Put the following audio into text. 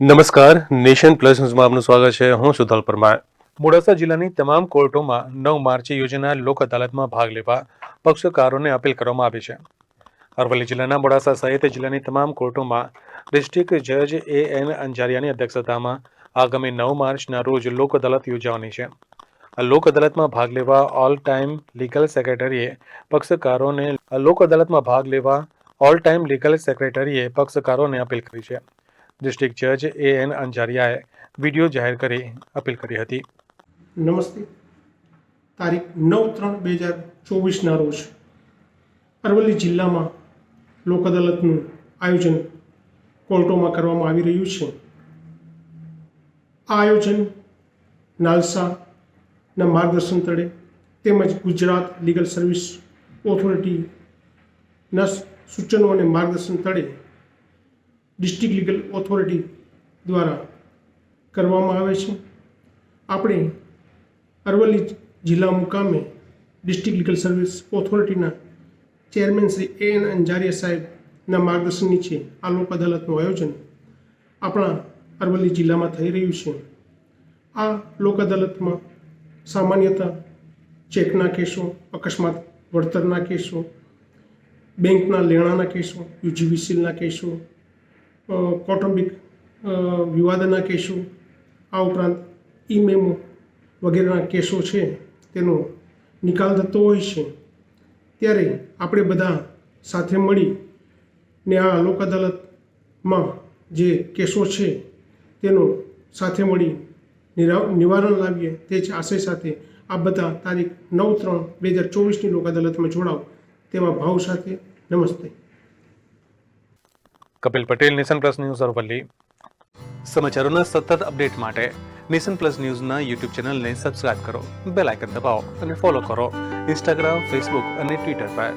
નમસ્કાર, nation plus ન્યૂઝમાં આપનું સ્વાગત છે. હું સુધલ પરમાર. મોડાસા જિલ્લાની તમામ કોર્ટોમાં નવ માર્ચે યોજાનાર લોક અદાલતમાં ભાગ લેવા પક્ષકારોને અપીલ કરવામાં આવી છે. અરવલ્લી જિલ્લાના મોડાસા સહિત જિલ્લાની તમામ કોર્ટોમાં ડિસ્ટ્રિક્ટ જજ એ એન અંજારિયાની અધ્યક્ષતામાં આગામી નવ માર્ચના રોજ લોક અદાલત યોજાવાની છે. લોક અદાલતમાં ભાગ લેવા ઓલ ટાઈમ લીગલ સેક્રેટરીએ પક્ષકારોને લોક અદાલતમાં ભાગ લેવા ઓલ ટાઈમ લીગલ સેક્રેટરીએ પક્ષકારોને અપીલ કરી છે. ડિસ્ટ્રિક્ટ જજ એ એન અંજારિયાએ વીડિયો જાહેર કરી, અપીલ કરી હતી. નમસ્તે. તારીખ નવ ત્રણ બે હજાર ચોવીસના રોજ અરવલ્લી જિલ્લામાં લોક અદાલતનું આયોજન કોર્ટોમાં કરવામાં આવી રહ્યું છે. આ આયોજન નાલસાના માર્ગદર્શન તળે તેમજ ગુજરાત લીગલ સર્વિસ ઓથોરિટીના સૂચનો અને માર્ગદર્શન તળે ડિસ્ટ્રિક્ટ લીગલ ઓથોરિટી દ્વારા કરવામાં આવે છે. આપણે અરવલ્લી જિલ્લા મુકામે district legal service ઓથોરિટીના chairman Shri A N Anjaria સાહેબના માર્ગદર્શન નીચે આ લોક અદાલતનું આયોજન આપણા અરવલ્લી જિલ્લામાં થઈ રહ્યું છે. આ લોક અદાલતમાં સામાન્યતા ચેકના કેસો, અકસ્માત વળતરના કેસો, બેંકના લેણાના કેસો, યુજીવીસીલના કેસો કૌટુંબિક વિવાદના કેસો, આ ઉપરાંત ઈ મેમો વગેરેના કેસો છે, તેનો નિકાલ થતો હોય છે. ત્યારે આપણે બધા સાથે મળી ને આ લોક અદાલતમાં જે કેસો છે, તેનો સાથે મળી નિવારણ લાવીએ. તે જ આશય સાથે આ બધા તારીખ નવ ત્રણ બે હજાર ચોવીસની લોક અદાલતમાં જોડાવ તેવા ભાવ સાથે નમસ્તે. Kapil Patel, nation plus news Aravalli. સમાચારોના સતત અપડેટ માટે નેશન પ્લસ ન્યૂઝના યુટ્યુબ ચેનલને સબસ્ક્રાઇબ કરો, બેલ આઇકન દબાવો અને ફોલો કરો. ઇન્સ્ટાગ્રામ, ફેસબુક અને ટ્વિટર પર.